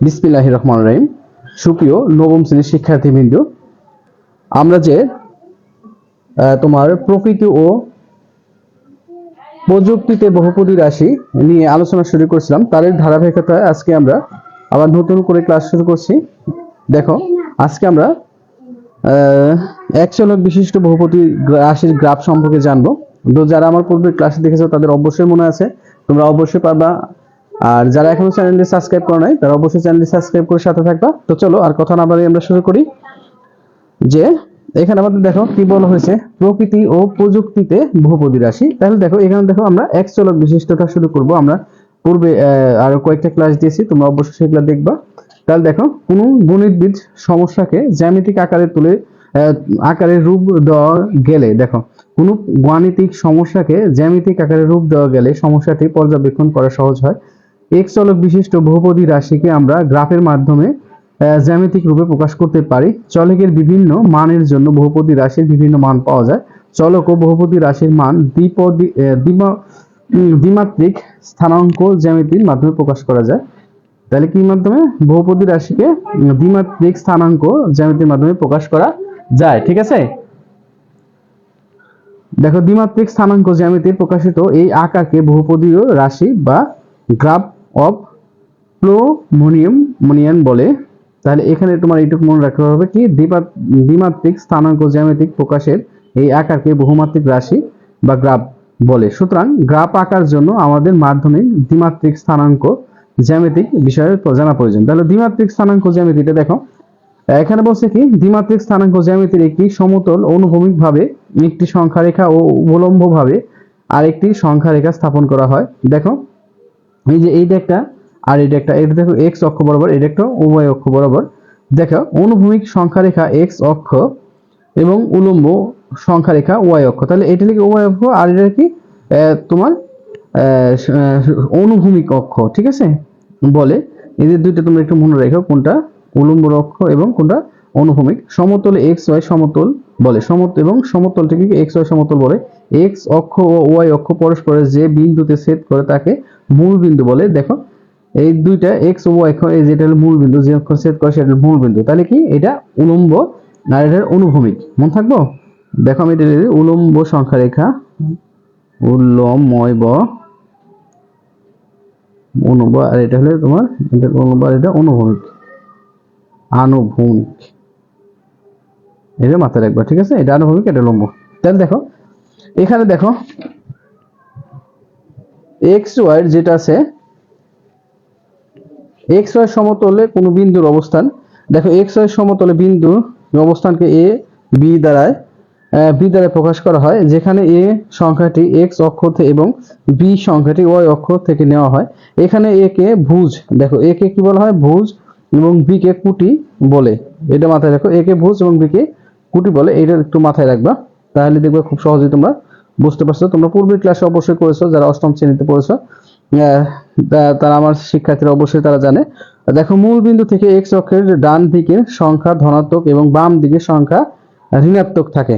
বিসমিল্লাহ রহমান রহিম। সুপ্রিয় নবম শ্রেণির শিক্ষার্থীবৃন্দ আমরা যে তোমার প্রকৃতি ও প্রযুক্তিতে বহুপদী রাশি নিয়ে আলোচনা শুরু করছিলাম তারই ধারাবাহিকতায় আজকে আমরা আবার নতুন করে ক্লাস শুরু করছি। দেখো আজকে আমরা আহ, এক চলক বিশিষ্ট বহুপতি রাশির গ্রাফ সম্পর্কে জানব। তো যারা আমার পূর্বে ক্লাসে দেখেছ তাদের অবশ্যই মনে আছে তোমরা অবশ্যই পারবা। আর যারা এখনও চ্যানেলটি সাবস্ক্রাইব করো নাই, তারা অবশ্যই চ্যানেলটি সাবস্ক্রাইব করে সাথে থাকবা। তো চলো, আর কথা না বাড়িয়ে আমরা শুরু করি যে, এখানে আমাদের দেখো কি বলা হয়েছে, প্রকৃতি ও প্রযুক্তিতে বহুপদী রাশি। তাহলে দেখো, এখানে দেখো আমরা এক চলক বিশিষ্টতা শুরু করব। আমরা পূর্বে আরও কয়েকটা ক্লাস দিয়েছি, তোমরা অবশ্যই সেগুলো দেখবা। তাহলে দেখো, কোনো গণিতবিদ সমস্যাকে জ্যামিতিক আকারে তুলে আকারে রূপ দেওয়া গেলে, দেখো, কোনো গাণিতিক সমস্যাকে জ্যামিতিক আকারে রূপ দেওয়া গেলে সমস্যাটি পর্যবেক্ষণ করা সহজ হয়। এক চলক বিশিষ্ট বহুপদী রাশিকে আমরা গ্রাফের মাধ্যমে জ্যামিতিক রূপে প্রকাশ করতে পারি। চলকের বিভিন্ন মানের জন্য বহুপদী রাশির বিভিন্ন মান পাওয়া যায়। চলক ও বহুপদী রাশির মান দ্বিপদী দ্বিমাত্রিক স্থানাঙ্ক জ্যামিতির মাধ্যমে প্রকাশ করা যায়। তাহলে কি মাধ্যমে? বহুপদী রাশিকে দ্বিমাত্রিক স্থানাঙ্ক জ্যামিতির মাধ্যমে প্রকাশ করা যায়, ঠিক আছে? দেখো, দ্বিমাত্রিক স্থানাঙ্ক জ্যামিতির প্রকাশিত এই আকারকে বহুপদীয় রাশি বা গ্রাফ অফ প্লোমোনিয়াম মনিয়ান বলে। তাহলে এখানে তোমার এইটুকু মনে রাখতে হবে কি দ্বিমাত্রিক স্থানাঙ্ক জ্যামিতিক প্রকাশের এই আকারকে বহুমাত্রিক রাশি বা গ্রাফ বলে। সুতরাং গ্রাফ আঁকার জন্য আমাদের মাধ্যমিক দ্বিমাত্রিক স্থানাঙ্ক জ্যামিতিক বিষয়ে জানা প্রয়োজন। তাহলে দ্বিমাত্রিক স্থানাঙ্ক জ্যামিতিটা দেখো। এখানে বলছে কি, দ্বিমাত্রিক স্থানাঙ্ক জ্যামিতির একটি সমতল অনুভূমিক ভাবে একটি সংখ্যা রেখা ও উলম্ব ভাবে আরেকটি সংখ্যা রেখা স্থাপন করা হয়। দেখো এই যে এইটা একটা, আর এটা একটা, এটা দেখো এক্স অক্ষ বরাবর, এটা একটা উভয় অক্ষ বরাবর। দেখো, অনুভূমিক সংখ্যা রেখা এক্স অক্ষ এবং উলম্ব সংখ্যা রেখা ওয়াই অক্ষ। তাহলে এটা লিখে ওয়াই অক্ষ, আর এটা কি? তোমার অনুভূমিক অক্ষ, ঠিক আছে? বলে এদের দুইটা তোমরা একটু মনে রেখো, কোনটা? উলম্ব অক্ষ এবং কোনটা? অনুভূমিক সমতল এক্স ওয়াই সমতল বলে সমতল এবং সমতলটিকে এক্স ওয়াই সমতল বলে? এক্স অক্ষ ও ওয়াই অক্ষ পরস্পরের যে বিন্দুতে ছেদ করে তাকে মূল বিন্দু বলে। দেখো, এই দুইটা এক্স ও ওয়াই এই যেটা মূল বিন্দু, যে অক্ষ ছেদ করে সেটা মূল বিন্দু। তাহলে কি এটা উলম্ব আর এটা অনুভূমিক। মনে থাকব? দেখো আমি এটা উলম্ব সংখ্যা রেখা উল্লময় ব অনুব আর এটা হলে তোমার, এটা অনুব আর এটা অনুভূমিক, আনুভূমিক। এটা মাথায় রাখবা, ঠিক আছে? এটা আনুভূমিক এটা লম্ব। তাহলে দেখো, এখানে দেখো, এক্স ওয়াই যেটা আছে, এক্স ওয়াই সমতলে কোনো বিন্দুর অবস্থান। দেখো, এক্স ওয়াই সমতলে বিন্দু অবস্থানকে এ, বি দ্বারায় বি দ্বারা প্রকাশ করা হয়, যেখানে এ সংখ্যাটি এক্স অক্ষ থেকে এবং বি সংখ্যাটি ওয়াই অক্ষ থেকে নেওয়া হয়। এখানে এ কে ভুজ, দেখো, এ কে কি বলা হয়? ভুজ এবং বি কে কুটি বলে। এটা মাথায় রাখো, এ কে ভুজ এবং বি কে কুটি বলে এটা একটু মাথায় রাখবা। তাহলে দেখবে খুব সহজেই তোমরা বুঝতে পারছ। তোমরা পূর্বের ক্লাসে অবশ্যই করেছ, যারা অষ্টম শ্রেণীতে পড়েছো তারা আমার শিক্ষার্থীরা অবশ্যই তারা জানে। দেখো, মূল বিন্দু থেকে এক্স অক্ষের ডান দিকের সংখ্যা ধনাত্মক এবং বাম দিকের সংখ্যা ঋণাত্মক থাকে।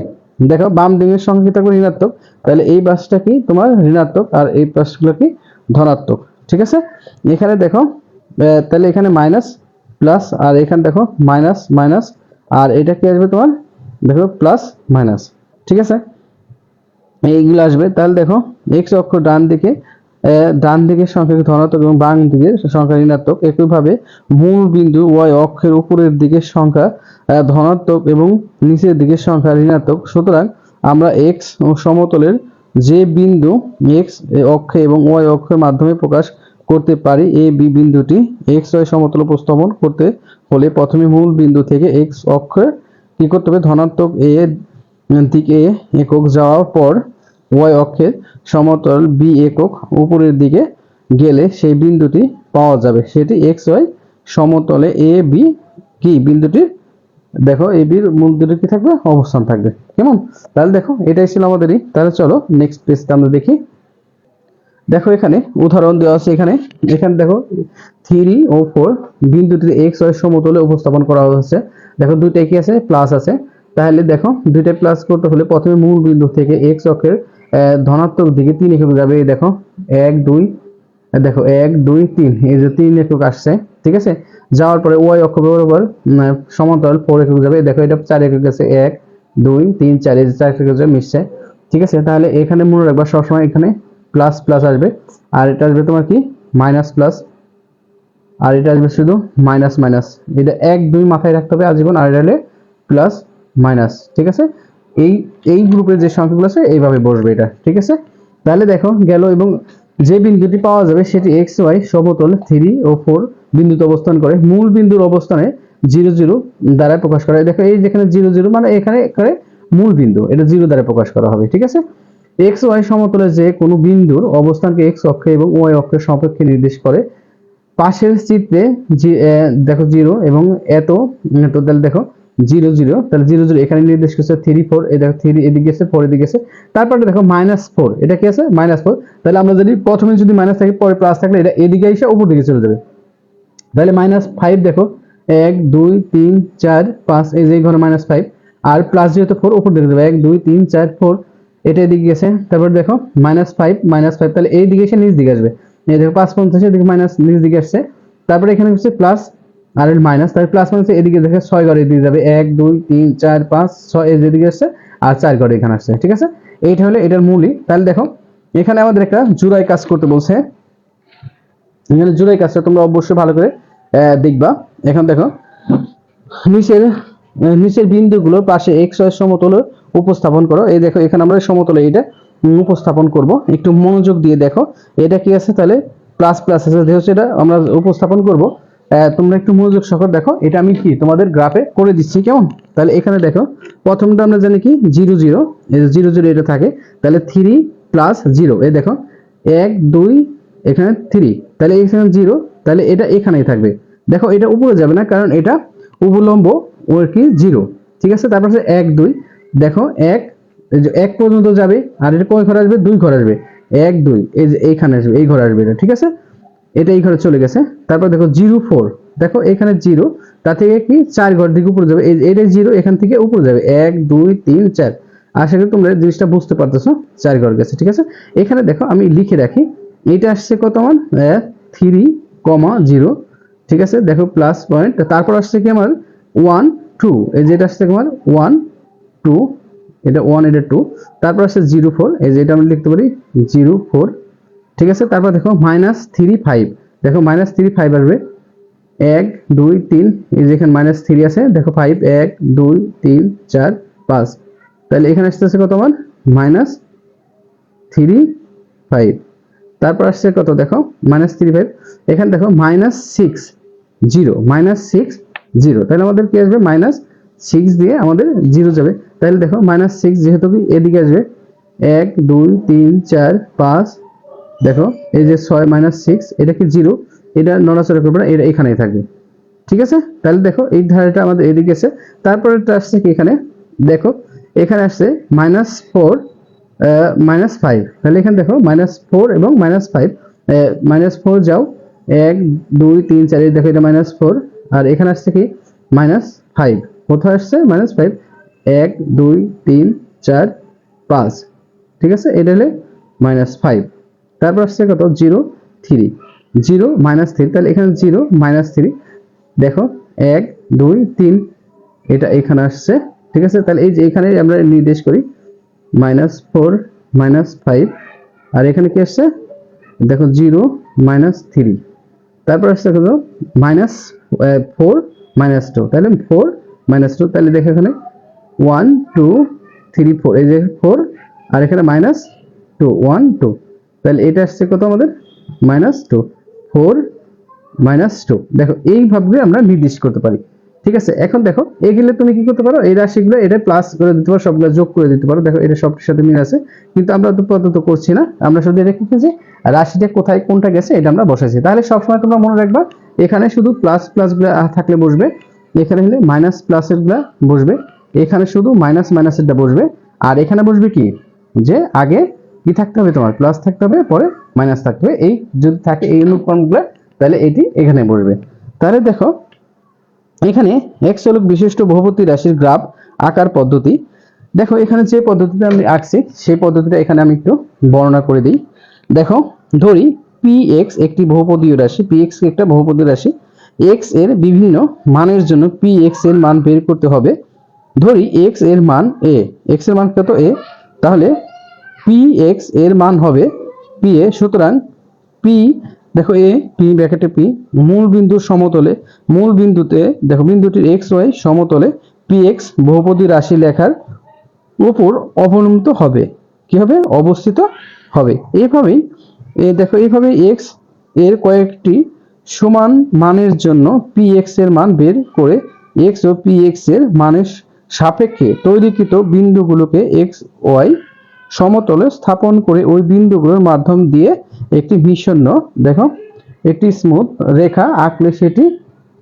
দেখো, বাম দিকের সংখ্যা কি থাকবে? ঋণাত্মক। তাহলে এই পাশটা কি? তোমার ঋণাত্মক, আর এই পাশগুলো কি? ধনাত্মক। ঠিক আছে? এখানে দেখো তাহলে এখানে মাইনাস প্লাস আর এখানে দেখো মাইনাস মাইনাস আর এটা কি আসবে তোমার? দেখো প্লাস মাইনাস ঠিক আছে? এইগুলো আসবে। তাহলে দেখো এক্স অক্ষ ডান দিকে ডান দিকের সংখ্যা ধনাত্মক এবং বাম দিকের সংখ্যা ঋণাত্মক। একইভাবে মূল বিন্দু ওয়াই অক্ষের উপরের দিকের সংখ্যা ধনাত্মক এবং নিচের দিকের সংখ্যা ঋণাত্মক। সুতরাং আমরা এক্স ও সমতলের যে বিন্দু এক্স অক্ষে এবং ওয়াই অক্ষের মাধ্যমে প্রকাশ করতে পারি এ বি বিন্দুটি এক্স ওয়াই সমতল উপস্থাপন করতে হলে প্রথমে মূল বিন্দু থেকে এক্স অক্ষের কি করতে হবে? ধনাত্মক এ দিকে একক যাওয়ার পর ওয়াই অক্ষের সমতল বি একক উপরের দিকে গেলে সেই বিন্দুটি পাওয়া যাবে। সেটি এক্স ওয়াই সমতলে এ বি কি? বিন্দুটির, দেখো এ বির মূল দুটো কি থাকবে? অবস্থান থাকবে। কেমন? তাহলে দেখো, এটাই ছিল আমাদেরই তাহলে চলো নেক্সট পেজটা আমরা দেখি। দেখো এখানে উদাহরণ দেওয়া আছে এখানে এখানে দেখো থ্রি ও ফোর বিন্দুটি এক্স ওয়াই সমতলে উপস্থাপন করা হয়েছে। দেখো দুইটা কি আছে প্লাস আছে। তাহলে দেখো দুইটা প্লাস করতে হলে প্রথমে মূল বিন্দু থেকে এক্স অক্ষের ধনাত্মক দিকে তিন একক যাবে। এই দেখো এক দুই দেখো এক দুই তিন এই যে তিন একক আসছে ঠিক আছে? যাওয়ার পরে ওয়াই অক্ষ বরাবর উম, সমান্তরাল ফোর একক যাবে। দেখো এটা চার একক আছে এক দুই তিন চার এই যে চার একক মিশছে ঠিক আছে? তাহলে এখানে মনে রাখবা সবসময় এখানে প্লাস প্লাস আসবে। আর এটা আসবে তোমার কি? মাইনাস প্লাস আর এটা আসবে শুধু মাইনাস মাইনাস এটা এক, দুই মাথায় রাখতে হবে আজীবন, আর এটা হলে প্লাস মাইনাস ঠিক আছে? এই এই গ্রুপের যে সংখ্যাগুলো আছে, এইভাবে বসবে এটা, ঠিক আছে? তাহলে দেখো, গেল এবং যে বিন্দুটি পাওয়া যাবে সেটি এক্স ওয়াই সমতল থ্রি ও ফোর বিন্দুতে অবস্থান করে। মূল বিন্দুর অবস্থানে জিরো জিরো দ্বারা প্রকাশ করা। দেখো, এই যেখানে জিরো জিরো মানে এখানে করে মূল বিন্দু, এটা জিরো দ্বারা প্রকাশ করা হবে, ঠিক আছে? এক্স ওয়াই সমতলে যে কোনো বিন্দুর অবস্থানকে এক্স অক্ষে এবং ওয়াই অক্ষের সাপেক্ষে নির্দেশ করে। পাশের চিত্রে দেখো জিরো এবং এত তো তাহলে দেখো জিরো জিরো, তাহলে জিরো জিরো এখানে নির্দেশ করছে থ্রি ফোর দেখো থ্রি এদিকে গেছে ফোর এদিকে গেছে। তারপরে দেখো মাইনাস ফোর এটা কি আছে? মাইনাস ফোর তাহলে আমরা যদি প্রথমে যদি মাইনাস থাকে, পরে প্লাস থাকলে এটা এদিকে এসে উপর দিকে চলে যাবে। তাহলে মাইনাস ফাইভ দেখো, এক, দুই, তিন, চার, পাঁচ, এই যে ঘরে মাইনাস ফাইভ আর প্লাস যেহেতু ফোর উপর দিকে যাবে। এক, দুই, তিন, চার ফোর এটা এদিকে গেছে, তারপর দেখো মাইনাস ফাইভ মাইনাস ফাইভ তাহলে এই দিকে এসে নিচ দিকে আসবে। এই দেখো পাঁচ পঞ্চাশ এদিকে মাইনাস নিচ দিকে আসছে। তারপরে এখানে হচ্ছে প্লাস আর মাইনাস তাহলে প্লাস মাইনাস এদিকে দেখে ছয় ঘরে এদিকে যাবে। এক, দুই, তিন, চার, পাঁচ, ছয়, এই যেদিকে আসছে, আর চার ঘরে এখানে আসছে, ঠিক আছে? এইটা হলে এটার মূলই তাহলে দেখো, এখানে আমাদের একটা জোড়ায় কাজ করতে বলছে। এখানে জোড়াই কাজটা তোমরা অবশ্যই ভালো করে দেখবা। এখন দেখো, নিচের নিচের বিন্দুগুলো পাশে এক্স ওয়াই সমতল উপস্থাপন করো। এই দেখো, এখানে আমরা সমতলে এটা উপস্থাপন করব। একটু মনোযোগ দিয়ে দেখো, এটা কি আছে তাহলে? প্লাস প্লাস আছে। যেহেতু এটা আমরা উপস্থাপন করব তোমরা একটু মনোযোগ সহকার দেখো, এটা আমি কি, তোমাদের গ্রাফে করে দিচ্ছি, কেমন? তাহলে এখানে দেখো, প্রথমটা আমরা জানি কি? Zero zero. জিরো জিরো এটা থাকে। তাহলে থ্রি প্লাস জিরো এই দেখো, এক, দুই, এখানে থ্রি তাহলে এখানে জিরো তাহলে এটা এখানেই থাকবে। দেখো, এটা উপরে যাবে না, কারণ এটা উপলম্ব ওর কি জিরো। ঠিক আছে? তারপর হচ্ছে এক, দুই। দেখো, এক এক পর্যন্ত যাবে, আর এটা কয় ঘর আসবে? দুই ঘর আসবে। এক, দুই, এই যে এইখানে আসবে, এই ঘর আসবে এটা, ঠিক আছে? এটা এই ঘরে চলে গেছে। তারপর দেখো, জিরো, ফোর। দেখো, এখানে জিরো তা থেকে কি চার ঘর দিকে উপরে যাবে। এটা জিরো, এখান থেকে উপরে যাবে। এক, দুই, তিন, চার। আশা করি তোমরা জিনিসটা বুঝতে পারতেছো, চার ঘর গেছে, ঠিক আছে? এখানে দেখো, আমি লিখে রাখি, এটা আসছে কত মান? Three, comma, zero. ঠিক আছে? দেখো প্লাস পয়েন্ট তারপর আসছে কি আমার ওয়ান টু এই যেটা আসছে কি আমার ওয়ান টু এটা ওয়ান এটা টু তারপর আসছে জিরো ফোর এই যে এটা আমি লিখতে পারি জিরো ফোর ঠিক আছে? তারপর দেখো মাইনাস থ্রি ফাইভ দেখো মাইনাস থ্রি ফাইভ আসবে। এক, দুই, তিন। এই যে এখানে মাইনাস থ্রি আছে। দেখো ফাইভ এক, দুই, তিন, চার, পাঁচ। তাহলে এখানে আসতেছে কত আমার? মাইনাস থ্রি ফাইভ তারপর আসছে কত? দেখো মাইনাস থ্রি ফাইভ এখানে দেখো minus six zero minus six zero. তাহলে আমাদের কি আসবে? মাইনাস সিক্স দিয়ে আমাদের জিরো যাবে। তাহলে দেখো মাইনাস সিক্স যেহেতু কি এদিকে আসবে, এক, দুই, তিন, চার, পাঁচ, দেখো, এই যে ছয় মাইনাস সিক্স এটা কি জিরো? এটা নড়াচড়া করবে না, এটা এখানেই থাকবে। ঠিক আছে? তাহলে দেখো, এই ধারাটা আমাদের এদিকে আছে তারপরে আসছে কি এখানে? দেখো, এখানে আসছে মাইনাস ফোর মাইনাস ফাইভ তাহলে এখানে দেখো মাইনাস ফোর এবং মাইনাস ফাইভ মাইনাস ফোর যাও। এক, দুই, তিন, চার দেখো এটা মাইনাস ফোর আর এখানে আসছে কি? মাইনাস ফাইভ কোথায় আসছে? মাইনাস ফাইভ এক, দুই, তিন, চার, পাঁচ। ঠিক আছে? এটা হলে মাইনাস ফাইভ তারপর আসছে কত? Zero three zero minus three তাহলে এখানে জিরো মাইনাস থ্রি দেখো, এক, দুই, তিন, এটা এখানে আসছে। ঠিক আছে? তাহলে এই যে এখানে আমরা নির্দেশ করি মাইনাস ফোর মাইনাস ফাইভ আর এখানে কি আসছে? দেখো জিরো মাইনাস থ্রি তারপর আসছে কত? মাইনাস ফোর মাইনাস টু তাহলে ফোর মাইনাস টু তাহলে দেখে এখানে ওয়ান টু থ্রি ফোর এই যে ফোর আর এখানে মাইনাস টু ওয়ান টু তাহলে এটা আসছে কত আমাদের? Minus two four minus two দেখো এইভাবে আমরা নির্দিষ্ট করতে পারি। ঠিক আছে? এখন দেখো, এগুলো তুমি কি করতে পারো? এই রাশিগুলো, এটা প্লাস করে দিতে পারো, সবগুলো যোগ করে দিতে পারো। দেখো, এটা সবটির সাথে মিল আছে। কিন্তু আমরা তো পদ্ধত করছি না। আমরা শুধু এটা লিখেছি রাশিটা কোথায়, কোনটা গেছে, এটা আমরা বসাইছি। তাহলে সবসময় তোমরা মনে রাখবা, এখানে শুধু প্লাস প্লাসগুলো থাকলে বসবে। এখানে হলে মাইনাস প্লাসেরগুলা বসবে। এখানে শুধু মাইনাস মাইনাসেরটা বসবে। আর এখানে বসবে কি? যে আগে কি থাকতে হবে তোমার? প্লাস থাকতে হবে, পরে মাইনাস থাকতে হবে। এই যদি থাকে এই অনুক্রমগুলো, তাহলে এটি এখানে বসবে। তাহলে দেখো এখানে এক্স হল বিশিষ্ট বহুপতি রাশির গ্রাফ আকার পদ্ধতি। দেখো এখানে যে পদ্ধতিটা আমি আঁকছি, সেই পদ্ধতিটা এখানে আমি একটু বর্ণনা করে দিই। দেখো, ধরি পি এক্স একটি বহুপদীয় রাশি পি এক্স একটা বহুপদীয় রাশি। এক্সের বিভিন্ন মানের জন্য পি এক্সের মান বের করতে হবে। ধরি এক্সের মান এ এক্সের মান কত এ তাহলে পি এক্সের মান হবে পি এ সুতরাং পি দেখো এ, পি ব্র্যাকেটে পি, মূল বিন্দুর সমতলে, মূল বিন্দুতে, দেখো বিন্দুটির এক্স ওয়াই সমতলে পি এক্স বহুপদী রাশি লেখার উপর অবনমিত হবে। কি হবে? অবস্থিত হবে। এইভাবেই, এ, দেখো এইভাবে এক্সের কয়েকটি সমান মানের জন্য পি এক্সের মান বের করে এক্স ও পি এক্সের মানের সাপেক্ষে তৈরিকৃত বিন্দুগুলোকে এক্স ওয়াই সমতলে স্থাপন করে ওই বিন্দুগুলোর মাধ্যম দিয়ে একটি বিষণ্ণ, দেখো, একটি স্মুথ রেখা আঁকলে সেটি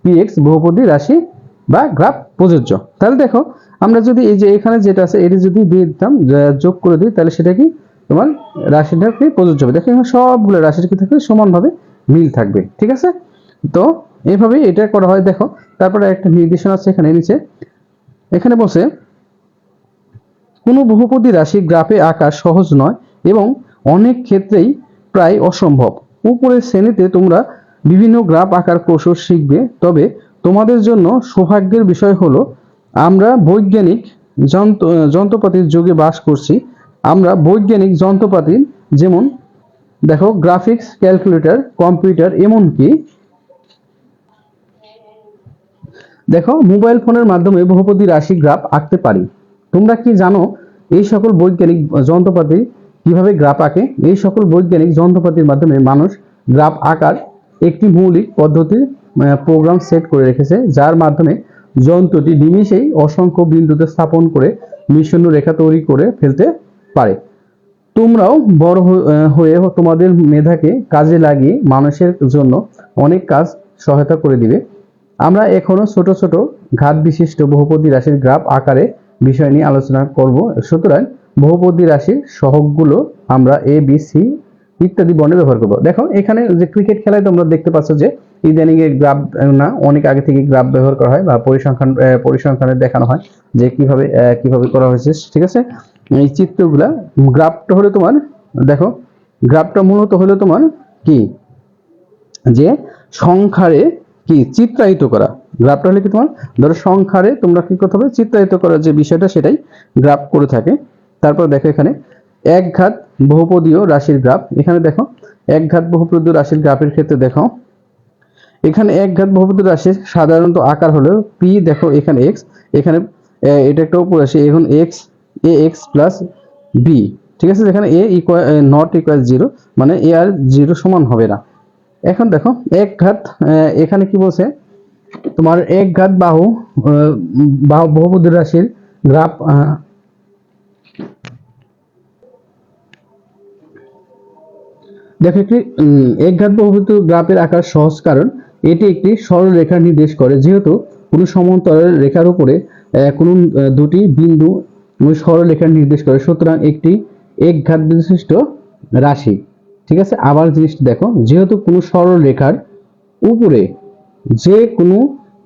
পিএক্স বহুপদী রাশি বা গ্রাফ প্রযোজ্য। তাহলে দেখো, আমরা যদি এই যে এখানে যেটা আছে, এটি যদি দিয়ে দিতাম যোগ করে দিই, তাহলে সেটা কি? তোমার রাশিটাকে প্রযোজ্য হবে। দেখো, এখানে সবগুলো রাশির কি থাকবে? সমানভাবে মিল থাকবে, ঠিক আছে? তো এইভাবে এটা করা হয়। দেখো, তারপরে একটা নির্দেশনা আছে এখানে নিচে। এখানে বলছে কোনো বহুপদী রাশি গ্রাফে আঁকা সহজ নয় এবং অনেক ক্ষেত্রেই প্রায় অসম্ভব। উপরের শ্রেণীতে তোমরা বিভিন্ন গ্রাফ আঁকার কৌশল শিখবে, তবে তোমাদের জন্য সৌভাগ্যের বিষয় হলো, আমরা বৈজ্ঞানিক যন্ত্র, যন্ত্রপাতির যুগে বাস করছি। আমরা বৈজ্ঞানিক যন্ত্রপাতি যেমন, দেখো, গ্রাফিক্স, ক্যালকুলেটর, কম্পিউটার, এমনকি দেখো, মোবাইল ফোনের মাধ্যমে বহুপদী রাশি গ্রাফ আঁকতে পারি। তোমরা কি জানো এই সকল বৈজ্ঞানিক যন্ত্রপাতি কীভাবে গ্রাফ আঁকে? এই সকল বৈজ্ঞানিক যন্ত্রপাতির মাধ্যমে মানুষ গ্রাফ আঁকার একটি মৌলিক পদ্ধতির প্রোগ্রাম সেট করে রেখেছে, যার মাধ্যমে যন্ত্রটি নিমিষেই অসংখ্য বিন্দুতে স্থাপন করে মিশন্য রেখা তৈরি করে ফেলতে পারে। তোমরাও বড় হয়ে তোমাদের মেধাকে কাজে লাগিয়ে মানুষের জন্য অনেক কাজ সহায়তা করে দিবে। আমরা এখনও ছোট ছোট ঘাত বিশিষ্ট বহুপদী রাশির গ্রাফ আকারে বিষয় নিয়ে আলোচনা করব। সুতরাং বহুপদী রাশির সহগগুলো আমরা এ বি সি ইত্যাদি বর্ণে ব্যবহার করব। দেখো এখানে যে ক্রিকেট খেলায় তোমরা দেখতে পাচ্ছ যে ইদানিং এর গ্রাফ না, অনেক আগে থেকে গ্রাফ ব্যবহার করা হয় বা পরিসংখ্যান পরিসংখ্যানে দেখানো হয় যে কীভাবে কীভাবে করা হয়েছে, ঠিক আছে? এই চিত্রগুলা গ্রাফটা হলো তোমার, দেখো গ্রাফটা মূলত হলো তোমার কি? যে সংখ্যারে কি চিত্রায়িত করা। গ্রাফটা হলে কি তোমার, ধরো সংখ্যারে তোমরা কি করতে হবে? চিত্রায়িত করার যে বিষয়টা সেটাই গ্রাফ করে থাকে। তারপর দেখো এখানে, এক ঘাত বহুপদীয় রাশির গ্রাফ এখানে দেখো, এক ঘাত বহুপদীয় রাশির গ্রাফের ক্ষেত্রে দেখো, এখানে এক ঘাত বহুপদী রাশির সাধারণত আকার হলো পি দেখো এখানে এক্স এখানে এটা একটা উপরাশি এখন X A X plus B ঠিক আছে? যেখানে A equal not equal zero মানে এ আর জিরো সমান হবে না। এখন দেখো, এক ঘাত এখানে কি বলছে? তোমার এক ঘাত বাহু আহ, বাহু বহুপদী রাশির গ্রাফ দেখো একটি একঘাত বহুভুজ গ্রাফের আকার সহজ কারণ এটি একটি সরল রেখা নির্দেশ করে। যেহেতু কোনো সমান্তরাল রেখার উপরে কোনো দুটি বিন্দু সরল রেখা নির্দেশ করে সুতরাং একটি একঘাত বিশিষ্ট রাশি। ঠিক আছে? আবার জিনিসটা দেখো যেহেতু কোনো সরল রেখার উপরে যে কোনো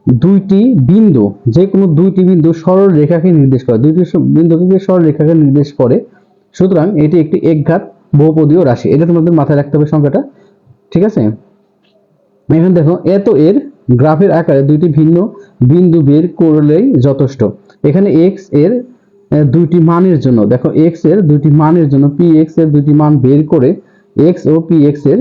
দুইটি বিন্দু, যে কোনো দুইটি বিন্দু সরল রেখাকে নির্দেশ করে, দুইটি বিন্দুকে সরল রেখাকে নির্দেশ করে, সুতরাং এটি একটি একঘাত বহুপদীয় রাশি। এটা তোমাদের মাথায় রাখতে হবে সংখ্যাটা, ঠিক আছে? এখানে দেখো, এত এর গ্রাফের আকারে দুইটি ভিন্ন বিন্দু বের করলেই যথেষ্ট। এখানে এক্সের দুইটি মানের জন্য, দেখো এক্সের দুইটি মানের জন্য পি এক্সের দুইটি মান বের করে এক্স ও পি এক্সের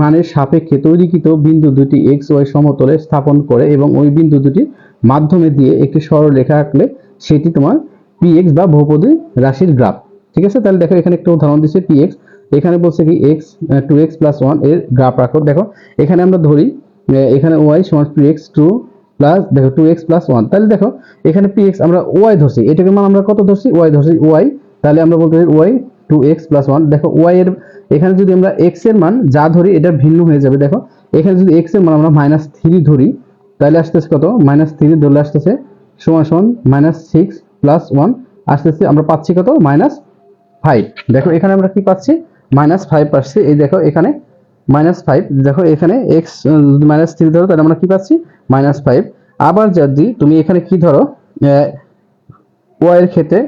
মানের সাপেক্ষে তৈরিকৃত বিন্দু দুটি এক্স ওয়াই সমতলে স্থাপন করে এবং ওই বিন্দু দুটি মাধ্যমে দিয়ে একটি সরল রেখা আঁকলে সেটি তোমার পি এক্স বা বহুপদী রাশির গ্রাফ। ঠিক আছে? তাহলে দেখো এখানে একটা উদাহরণ দিচ্ছে পি এক্স এখানে বলছে কি এক্স টু এক্স প্লাস ওয়ানের গ্রাফ রাখো দেখো, এখানে আমরা ধরি এখানে ওয়াই সমান টু এক্স টু প্লাস দেখো টু এক্স প্লাস ওয়ান তাহলে দেখো, এখানে পি এক্স আমরা ওয়াই ধরছি। এটাকে মান আমরা কত ধরছি? ওয়াই ধরছি ওয়াই তাহলে আমরা বলতে Y two X plus one দেখো ওয়াই এর এখানে যদি আমরা এক্সের মান যা ধরি, এটা ভিন্ন হয়ে যাবে। দেখো, এখানে যদি এক্সের মান আমরা মাইনাস থ্রি ধরি, তাহলে আসতেছে কত? মাইনাস থ্রি ধরলে আসতেছে সমান সমান মাইনাস সিক্স প্লাস ওয়ান আসতেছে আমরা পাচ্ছি কত? মাইনাস ফাইভ দেখো, এখানে আমরা কি পাচ্ছি? মাইনাস ফাইভ পাচ্ছি। এই দেখো, এখানে মাইনাস ফাইভ দেখো, এখানে এক্স যদি মাইনাস থ্রি ধরো, তাহলে আমরা কি পাচ্ছি? মাইনাস ফাইভ আবার যদি তুমি এখানে কি ধরো ওয়াই এর ক্ষেত্রে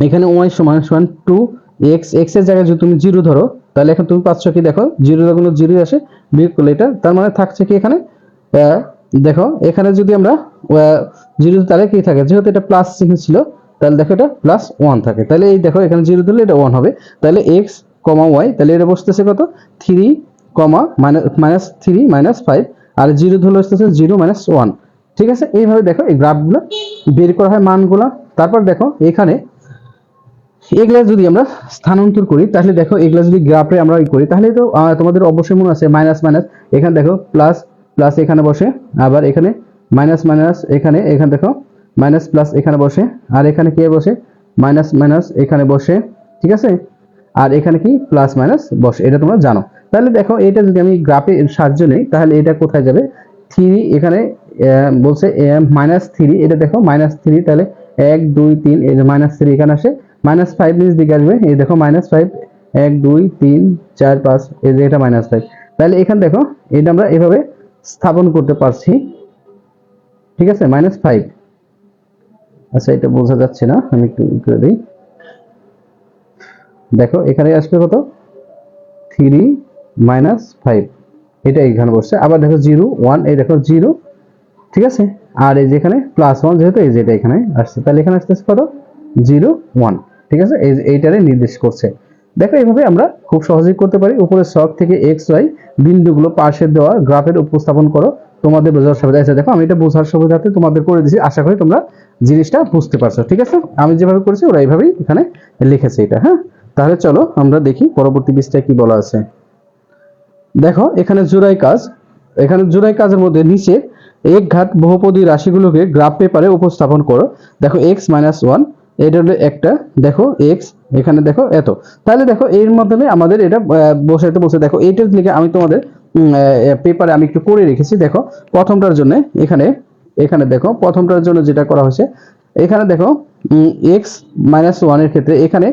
এখানে ওয়াই সমান সমান টু এক্স এক্সের জায়গায় যদি তুমি জিরো ধরো, তাহলে এখন তুমি পাচ্ছ কি দেখো জিরো গুলো জিরো আসে, বিয়োগ করলে এটা, তার মানে থাকছে কি এখানে? দেখো, এখানে যদি আমরা জিরো তাহলে কি থাকে? যেহেতু এটা প্লাস চিহ্ন ছিল, তাহলে দেখো এটা প্লাস ওয়ান থাকে। তাহলে এই দেখো, এখানে জিরো দিলে এটা ওয়ান হবে। তাহলে এক্স কমা ওয়াই তাহলে এটা বসতেছে কত? Three comma minus minus three minus five আর জিরো ধরে আসতেছে জিরো মাইনাস ওয়ান ঠিক আছে? এইভাবে দেখো, এই গ্রাফগুলো বের করা হয় মানগুলো। তারপর দেখো, এখানে এগুলা যদি আমরা স্থানান্তর করি, তাহলে দেখো এগুলা যদি গ্রাফে আমরা করি, তাহলে তো তোমাদের অবশ্যই মনে আছে মাইনাস মাইনাস এখানে দেখো প্লাস প্লাস এখানে বসে, আবার এখানে মাইনাস মাইনাস এখানে এখানে দেখো মাইনাস প্লাস এখানে বসে, আর এখানে কি বসে? মাইনাস মাইনাস এখানে বসে, ঠিক আছে? আর এখানে কি? প্লাস মাইনাস বসে, এটা তোমরা জানো। তাহলে দেখো এটা যদি আমি গ্রাফে সাহায্য নেই, তাহলে এটা কোথায় যাবে? থ্রি এখানে বলছে মাইনাস থ্রি এটা দেখো মাইনাস থ্রি তাহলে এক, দুই, তিন মাইনাস থ্রি এখানে আসে মাইনাস ফাইভ নিচ দিকে আসবে। এই দেখো মাইনাস ফাইভ, এক, দুই, তিন, চার, পাঁচ, এই যে এটা মাইনাস ফাইভ। তাহলে এখানে দেখো, এটা আমরা এভাবে স্থাপন করতে পারছি। ঠিক আছে, মাইনাস ফাইভ। আচ্ছা এটা বোঝা যাচ্ছে না, আমি একটু করে দিই। দেখো, এখানে আসবে কত? Three minus five. এটা এখানে বসছে। আবার দেখো জিরো, ওয়ান, এই দেখো জিরো। ঠিক আছে? আর এই যেখানে প্লাস ওয়ান যেহেতু এই যেটা এখানে আসছে, তাহলে এখানে আসতেছে কত? Zero, one. ঠিক আছে? এই এইটারে নির্দেশ করছে। দেখো, এইভাবে আমরা খুব সহজেই করতে পারি। উপরে শখ থেকে এক্স ওয়াই বিন্দুগুলো পাশে দেওয়া গ্রাফের উপস্থাপন করো। তোমাদের বোঝার সুবিধা আছে। দেখো, আমি এটা বোঝার সুবিধাতে তোমাদের করে দিয়েছি। আশা করি তোমরা জিনিসটা বুঝতে পারছ। ঠিক আছে? আমি যেভাবে করেছি, ওরা এইভাবেই এখানে লিখেছে এটা হ্যাঁ? তাহলে চলো আমরা দেখি পরবর্তী পৃষ্ঠায় কি বলা আছে। দেখো, এখানে জোড়াই কাজ। এখানে জোড়াই কাজের মধ্যে নিচে এক ঘাত বহুপদী রাশিগুলোকে গ্রাফ পেপারে উপস্থাপন করো। দেখো এক্স মাইনাস ওয়ান এটা হলো একটা দেখো এক্স এখানে দেখো এত। তাহলে দেখো এর মাধ্যমে আমাদের এটা আহ, বসাইতে বসে দেখো এইটার লিখে আমি তোমাদের পেপারে আমি একটু করে রেখেছি দেখো প্রথমটার জন্য এখানে এখানে দেখো প্রথমটার জন্য যেটা করা হয়েছে এখানে দেখো এক্স মাইনাস ওয়ানের ক্ষেত্রে এখানে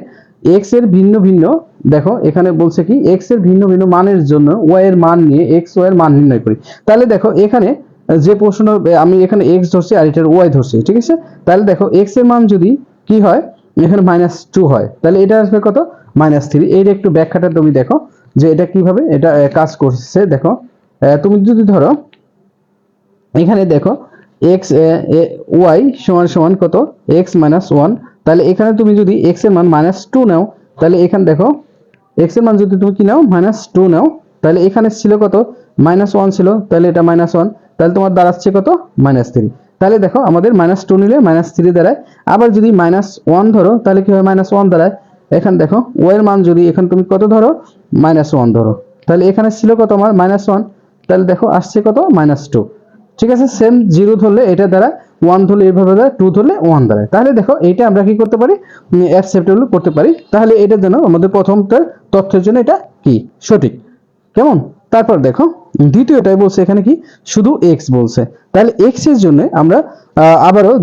এক্সের ভিন্ন ভিন্ন দেখো এখানে বলছে কি এক্সের ভিন্ন ভিন্ন মানের জন্য ওয়াই এর মান নিয়ে এক্স ওয়াই এর মান নির্ণয় করি। তাহলে দেখো এখানে যে প্রশ্ন আমি এখানে এক্স ধরছি আর এটার ওয়াই ধরছি ঠিক আছে? তাহলে দেখো এক্সের মান যদি কি হয়? এখানে মাইনাস টু হয়। তাহলে এটা আসবে কত? মাইনাস থ্রি এইটা একটু ব্যাখ্যাটা তুমি দেখো যে এটা কীভাবে এটা কাজ করছে, দেখো। তুমি যদি ধরো, এখানে দেখো এক্স ওয়াই সমান সমান কত? এক্স মাইনাস ওয়ান তাহলে এখানে তুমি যদি এক্সের মান মাইনাস টু নাও, তাহলে এখানে দেখো এক্সের মান যদি তুমি কি নাও? মাইনাস টু নাও। তাহলে এখানে ছিল কত? মাইনাস ওয়ান ছিল। তাহলে এটা মাইনাস ওয়ান তাহলে তোমার দাঁড়াচ্ছে কত? মাইনাস থ্রি তাহলে দেখো আমাদের মাইনাস টু নিলে মাইনাস থ্রি দাঁড়ায়। আবার যদি মাইনাস ওয়ান ধরো, তাহলে কি হয়? মাইনাস ওয়ান দাঁড়ায়। এখানে দেখো ও এর মান যদি এখানে তুমি কত ধরো? মাইনাস ওয়ান ধরো। তাহলে এখানে ছিল কত আমার? মাইনাস ওয়ান তাহলে দেখো, আসছে কত? মাইনাস টু ঠিক আছে সেম জিরো ধরলে এটা দ্বারা ওয়ান ধরলে এভাবে দ্বারা টু ধরলে ওয়ান দ্বারা। তাহলে দেখো এটা আমরা কি করতে পারি? অ্যাকসেপ্টেবল করতে পারি। তাহলে এটার জন্য আমাদের প্রথমটা তথ্যের জন্য এটা কি? সঠিক। কেমন? তারপর দেখো দ্বিতীয়টাই বলছে এখানে কি? শুধু এক্স বলছে। তাহলে এক্সের জন্য আমরা আবারও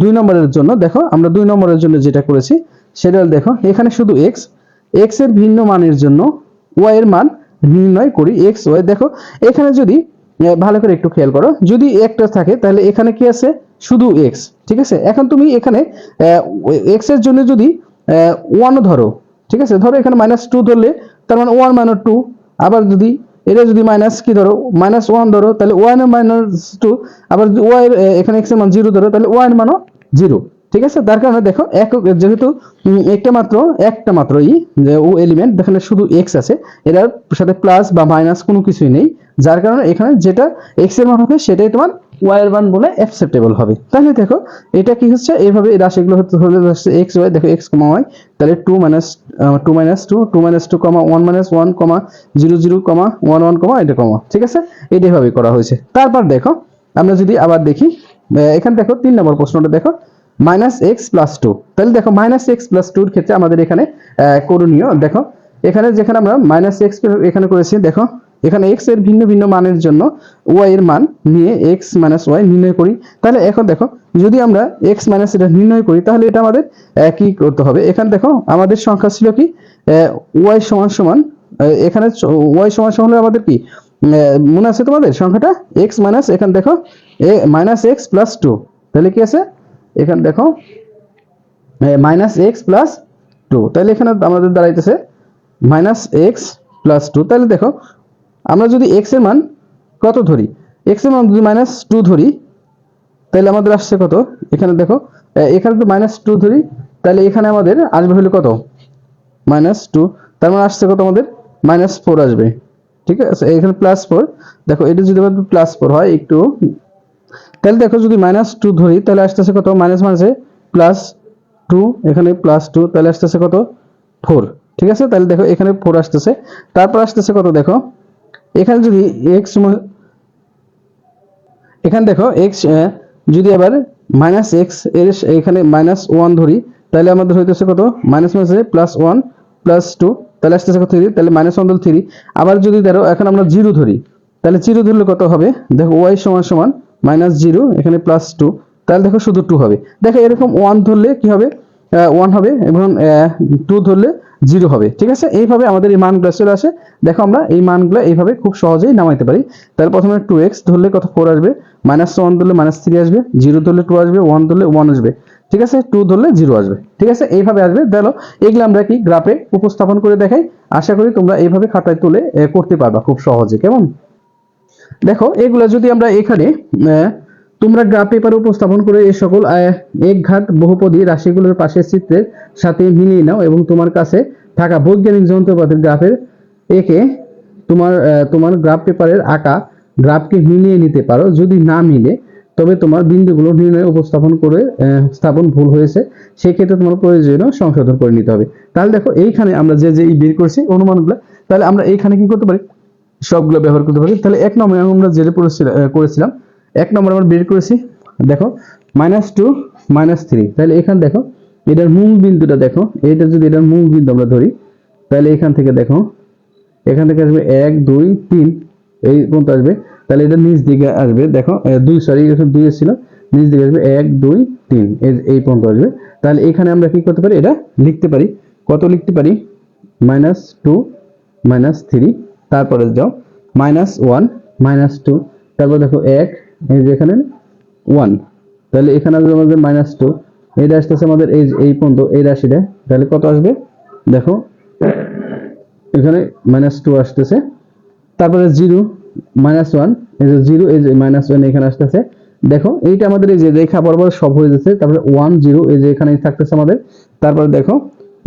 দুই নম্বরের জন্য, দেখো, আমরা দুই নম্বরের জন্য যেটা করেছি, সেটা দেখো, এখানে শুধু এক্স এক্সের ভিন্ন মানের জন্য ওয়াই এর মান নির্ণয় করি এক্স ওয়াই দেখো, এখানে যদি ভালো করে একটু খেয়াল করো, যদি একটা থাকে, তাহলে এখানে কি আছে? শুধু এক্স ঠিক আছে? এখন তুমি এখানে এক্সের জন্য যদি ওয়ান ধরো, ঠিক আছে? ধরো এখানে মাইনাস টু ধরলে, তার মানে ওয়ান মাইনাস টু আবার যদি এটা যদি মাইনাস কি ধরো মাইনাস ওয়ান ধরো, তাহলে ওয়ান মাইনাস টু আবার যদি ওয়াই এখানে এক্সের মান জিরো ধরো, তাহলে ওয়ান মানও জিরো ঠিক আছে? তার কারণে দেখো, এক, যেহেতু একটা মাত্র একটা মাত্র ই, যে ও এলিমেন্ট দেখানে শুধু এক্স আছে, এটার সাথে প্লাস বা মাইনাস কোনো কিছুই নেই, যার কারণে এখানে যেটা এক্সের মান হবে, সেটাই তোমার ওয়াই এর মান বলে অ্যাকসেপ্টেবল হবে। তাহলে দেখো, এটা কি হচ্ছে? এইভাবে এই রাশিগুলো হচ্ছে এক্স ওয়াই দেখো এক্স কমা ওয়াই তাহলে two minus two minus two two minus two comma one minus one comma zero zero comma one one comma এটা কমা ঠিক আছে? এটা এভাবে করা হয়েছে। তারপর দেখো, আমরা যদি আবার দেখি এখানে দেখো তিন নম্বর প্রশ্নটা দেখো মাইনাস এক্স প্লাস টু তাহলে দেখো মাইনাস এক্স প্লাস টুর ক্ষেত্রে আমাদের এখানে করণীয়, দেখো, এখানে যেখানে আমরা মাইনাস এক্স এখানে করেছি, দেখো এখানে এক্সের ভিন্ন ভিন্ন মানের জন্য ওয়াই এর মান নিয়ে এক্স মাইনাস ওয়াই নির্ণয় করি। তাহলে এখন দেখো, যদি আমরা এক্স মাইনাস এটা নির্ণয় করি, তাহলে এটা আমাদের কি করতে হবে। এখানে দেখো, আমাদের সংখ্যা ছিল কি? ওয়াই সমান সমান এখানে ওয়াই সমান সমান হলে আমাদের কি? মনে আছে তোমাদের সংখ্যাটা? এক্স মাইনাস এখানে দেখো, A minus X plus two তাহলে কি আছে? এখানে দেখো মাইনাস এক্স প্লাস টু তাহলে এখানে আমাদের দাঁড়াইতেছে মাইনাস এক্স প্লাস টু তাহলে দেখো আমরা যদি এক্সের মান কত ধরি? এক্সের মান যদি মাইনাস টু ধরি, তাহলে আমাদের আসছে কত? এখানে দেখো এখানে তো মাইনাস টু ধরি, তাহলে এখানে আমাদের আসবে হলো কত? মাইনাস টু তার মানে আসছে কত আমাদের? মাইনাস ফোর আসবে। ঠিক আছে? এখানে প্লাস ফোর দেখো, এটা যদি আবার প্লাস ফোর হয় একটু, তাহলে দেখো যদি মাইনাস টু ধরি, তাহলে আসতেছে কত? মাইনাস মাইনাসে প্লাস টু এখানে প্লাস টু তাহলে আসতেছে কত? ফোর ঠিক আছে? তাহলে দেখো, এখানে ফোর আসতেছে। তারপর আসতেছে কত? দেখো এখানে যদি এক্স এখানে দেখো এক্স যদি আবার মাইনাস এক্সের এখানে মাইনাস ওয়ান ধরি, তাহলে আমাদের হইতেছে কত? মাইনাস মাইনাসে প্লাস ওয়ান প্লাস টু তাহলে আসতেছে কত থ্রি তাহলে মাইনাস ওয়ান ধরলে থ্রি আবার যদি ধরো, এখন আমরা জিরো ধরি, তাহলে জিরো ধরলে কত হবে? দেখো ওয়াই সমান সমান মাইনাস জিরো এখানে প্লাস টু তাহলে দেখো শুধু টু হবে। দেখো এরকম ওয়ান ধরলে কি হবে? ওয়ান হবে এবং টু ধরলে জিরো হবে, ঠিক আছে? এইভাবে আমাদের এই মানগুলো চলে আসে। দেখো আমরা এই মানগুলো এইভাবে খুব সহজেই নামাইতে পারি। তাহলে প্রথমে টু এক্স ধরলে কত? ফোর আসবে। মাইনাস ওয়ান ধরলে মাইনাস থ্রি আসবে। জিরো ধরলে টু আসবে। ওয়ান ধরলে ওয়ান আসবে। ঠিক আছে? টু ধরলে জিরো আসবে। ঠিক আছে? এইভাবে আসবে। দেখো, এগুলো আমরা কি গ্রাফে উপস্থাপন করে দেখাই। আশা করি তোমরা এইভাবে খাতায় তুলে করতে পারবা খুব সহজে। কেমন? দেখো, এগুলো যদি আমরা এখানে তোমরা গ্রাফ পেপারে উপস্থাপন করে এই সকল আহ, একঘাত বহুপদী রাশিগুলোর পাশের চিত্রের সাথে মিলিয়ে নাও এবং তোমার কাছে থাকা বৈজ্ঞানিক যন্ত্রপাতির গ্রাফের একে তোমার তোমার গ্রাফ পেপারের আঁকা গ্রাফকে মিলিয়ে নিতে পারো। যদি না মিলে তবে তোমার বিন্দুগুলো নির্ণয় উপস্থাপন করে স্থাপন ভুল হয়েছে সেই ক্ষেত্রে তোমার প্রয়োজনীয় সংশোধন করে নিতে হবে। তাহলে দেখো এইখানে আমরা যে যে বের করছি অনুমানগুলো তাহলে আমরা এইখানে কি করতে পারি? সবগুলো ব্যবহার করতে পারি। তাহলে এক নম্বরে আমরা যেটা করেছিলাম এক নম্বর আমরা বের করেছি, দেখো মাইনাস টু মাইনাস থ্রি তাহলে এখানে দেখো, এটার মূল বিন্দুটা দেখো, এটা যদি এটার মূল বিন্দু আমরা ধরি, তাহলে এখান থেকে দেখো, এখান থেকে আসবে এক, দুই, তিন, এই পর্যন্ত আসবে। তাহলে এটা নিচ দিকে আসবে, দেখো দুই সরি দুই ছিল নিচ দিকে আসবে এক, দুই, তিন, এই পর্যন্ত আসবে। তাহলে এখানে আমরা কি করতে পারি? এটা লিখতে পারি। কত লিখতে পারি? মাইনাস টু মাইনাস থ্রি তারপরে যাও মাইনাস ওয়ান মাইনাস টু তারপর দেখো এক এই যে এখানে ওয়ান তাহলে এখানে আসবে আমাদের মাইনাস টু এটা আসতেছে আমাদের এই এই পর্যন্ত, এই রাশিটা, তাহলে কত আসবে? দেখো, এখানে মাইনাস টু আসতেছে, তারপরে জিরো মাইনাস ওয়ান এই যে জিরো এই যে মাইনাস ওয়ান এখানে আসতেছে, দেখো, এইটা আমাদের এই যে রেখা বরাবর সব হয়ে যাচ্ছে, তারপরে ওয়ান জিরো এই যে এখানে থাকতেছে আমাদের, তারপরে দেখো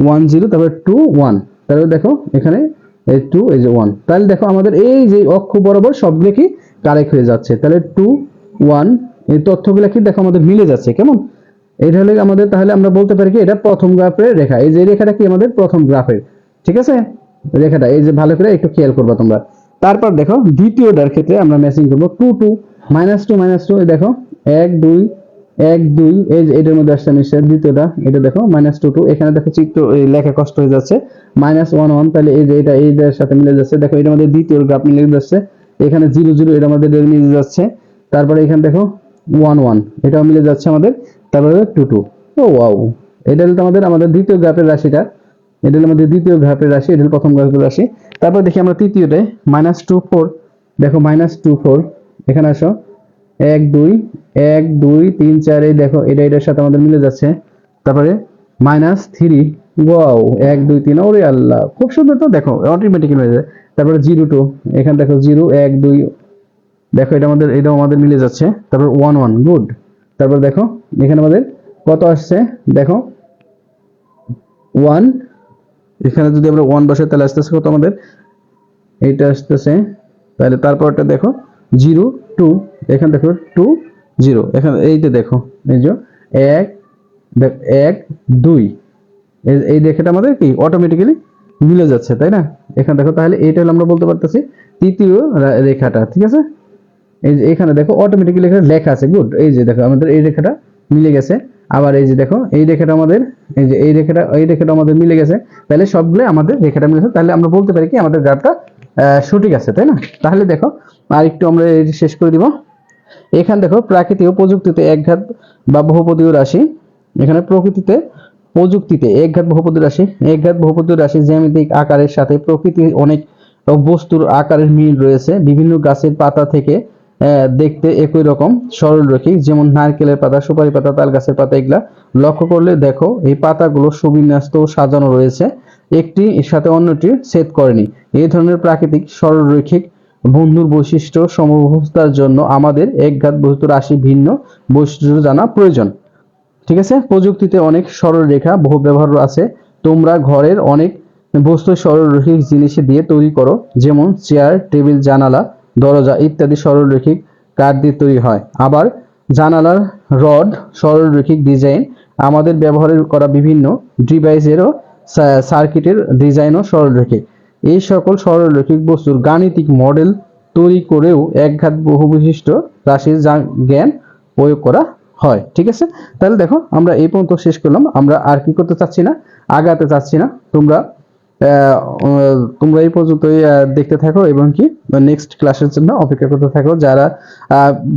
ওয়ান জিরো তারপরে টু ওয়ান তারপরে দেখো, এখানে এই টু এই যে ওয়ান তাহলে দেখো আমাদের এই যে অক্ষ বরাবর সবগুলো কি কারেক্ট হয়ে যাচ্ছে। তাহলে টু ওয়ান এই তথ্যগুলো কি দেখো আমাদের মিলে যাচ্ছে, কেমন? এটা হলে আমাদের তাহলে আমরা বলতে পারি কি, এটা প্রথম গ্রাফের রেখা। এই যে রেখাটা কি আমাদের প্রথম গ্রাফের, ঠিক আছে? রেখাটা, এই যে ভালো করে একটু খেয়াল করবা তোমরা। তারপর দেখো, দ্বিতীয়টার ক্ষেত্রে আমরা ম্যাচিং করব two two minus two minus two দেখো, এক, দুই এক, দুই, এই যে এটার মধ্যে আসছে নিশ্চয় দ্বিতীয়টা, এটা দেখো মাইনাস টু টু এখানে দেখো চিত্র, এই লেখা কষ্ট হয়ে যাচ্ছে। মাইনাস ওয়ান ওয়ান তাহলে এই যে এটা, এইটার সাথে মিলে যাচ্ছে। দেখো, এটার মধ্যে দ্বিতীয় গ্রাফ মিলে যাচ্ছে। এখানে জিরো জিরো এটার মধ্যে মিলে যাচ্ছে। তারপরে এখানে দেখো ওয়ান ওয়ান এটাও মিলে যাচ্ছে আমাদের। তারপরে টু টু ও ওয়াও এটা হলো আমাদের আমাদের দ্বিতীয় গ্রাফের রাশিটা। এটা হলো আমাদের দ্বিতীয় গ্রাফের রাশি, এটা হলো প্রথম গ্রাফের রাশি। তারপর দেখি আমরা তৃতীয়টায় মাইনাস টু ফোর দেখো মাইনাস টু ফোর এখানে আসো। এক, দুই এক, দুই, তিন, চার, এই দেখো, এটা এটার সাথে আমাদের মিলে যাচ্ছে। তারপরে মাইনাস থ্রি ওয়াও এক, দুই, তিন, ওরে আল্লাহ! খুব সুন্দর তো, দেখো অটোমেটিক্যালি হয়ে যায়। তারপরে জিরো টু, এখানে দেখো জিরো, এক, দুই, দেখো এটা আমাদের, এটাও আমাদের মিলে যাচ্ছে। তারপর ওয়ান ওয়ান, গুড। তারপর দেখো, এখানে আমাদের কত আসছে? দেখো, ওয়ান। এখানে যদি আমরা ওয়ান বসাই, তাহলে আসতেছে কত আমাদের? এইটা আসতেছে, তাহলে তারপরটা দেখো, জিরো, টু। এখানে দেখো, টু, জিরো। এখানে এইটা দেখো, এই যে, এক এক, দুই। এই রেখাটা আমাদের কি? অটোমেটিক্যালি মিলে যাচ্ছে, তাই না? এখানে দেখো তাহলে এইটা হলো আমরা বলতে পারতেছি তৃতীয় রেখাটা, ঠিক আছে? এই যে এখানে দেখো অটোমেটিক্যালি এখানে লেখা আছে গুড এই যে দেখো আমাদের এই রেখাটা মিলে গেছে। আবার এই যে দেখো, এই রেখাটা আমাদের, এই যে এই রেখাটা এই রেখাটা আমাদের মিলে গেছে। তাহলে সবগুলো আমাদের রেখাটা মিলে গেছে। তাহলে আমরা বলতে পারি কি আমাদের গ্রাফটা সঠিক আছে, তাই না? তাহলে দেখো আর একটু আমরা শেষ করে দিব। এখানে দেখো, প্রাকৃতিক ও প্রযুক্তিতে একঘাত বা বহুপদীয় রাশি। এখানে প্রকৃতিতে প্রযুক্তিতে একঘাত বহুপদী রাশি একঘাত বহুপদী রাশি জ্যামিতিক আকারের সাথে প্রকৃতির অনেক বস্তুর আকারের মিল রয়েছে। বিভিন্ন গাছের পাতা থেকে দেখতে একই রকম সরলরৈখিক যেমন নারকেলের পাতা, সুপারি পাতা, তাল গাছের পাতা, এগুলা। লক্ষ্য করলে দেখো, এই পাতাগুলো সুবিন্যস্ত সাজানো রয়েছে। একটি সাথে অন্যটি ছেদ করেনি। এই ধরনের প্রাকৃতিক সরলরৈখিক বন্ধুর বৈশিষ্ট্য সমবস্থার জন্য আমাদের একঘাত বস্তু রাশি ভিন্ন বৈশিষ্ট্য জানা প্রয়োজন। ঠিক আছে? প্রযুক্তিতে অনেক সরলরেখা বহু ব্যবহার আছে। তোমরা ঘরের অনেক বস্তু সরলরৈখিক জিনিস দিয়ে তৈরি করো, যেমন চেয়ার, টেবিল, জানালা, দরজা ইত্যাদি সরলরৈখিক কাঠ দিয়ে তৈরি হয়। আবার জানালার রড সরলরৈখিক ডিজাইন আমাদের ব্যবহার করা বিভিন্ন ডিভাইসেরও সার্কিটের ডিজাইনও সরলরৈখিক এই সকল সরলরৈখিক বস্তুর গাণিতিক মডেল তৈরি করেও একঘাত বহু বিশিষ্ট রাশির জ্ঞান প্রয়োগ করা হয়, ঠিক আছে? তাহলে দেখো, আমরা এই পর্যন্ত শেষ করলাম। আমরা আর কি করতে চাচ্ছি না? আগাতে চাচ্ছি না। তোমরা তোমরা এই পর্যন্তই দেখতে থাকো এবং কি নেক্সট ক্লাসের জন্য অপেক্ষা করতে থাকো। যারা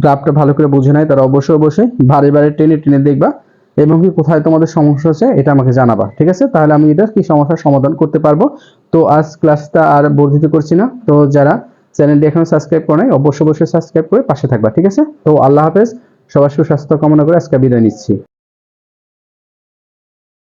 গ্রাফটা ভালো করে বুঝে নাই, তারা অবশ্যই অবশ্যই বারে বারে টেনে টেনে দেখবা এবং কি কোথায় তোমাদের সমস্যা হচ্ছে, এটা আমাকে জানাবা, ঠিক আছে? তাহলে আমি এটার কি সমস্যার সমাধান করতে পারব? তো আজ ক্লাসটা আর বর্ধিত করছি না। তো যারা চ্যানেলটি এখনও সাবস্ক্রাইব করে নাই, অবশ্যই অবশ্যই সাবস্ক্রাইব করে পাশে থাকবা, ঠিক আছে? তো আল্লাহ হাফেজ। সবার সুস্বাস্থ্য কামনা করে আজকে বিদায় নিচ্ছি।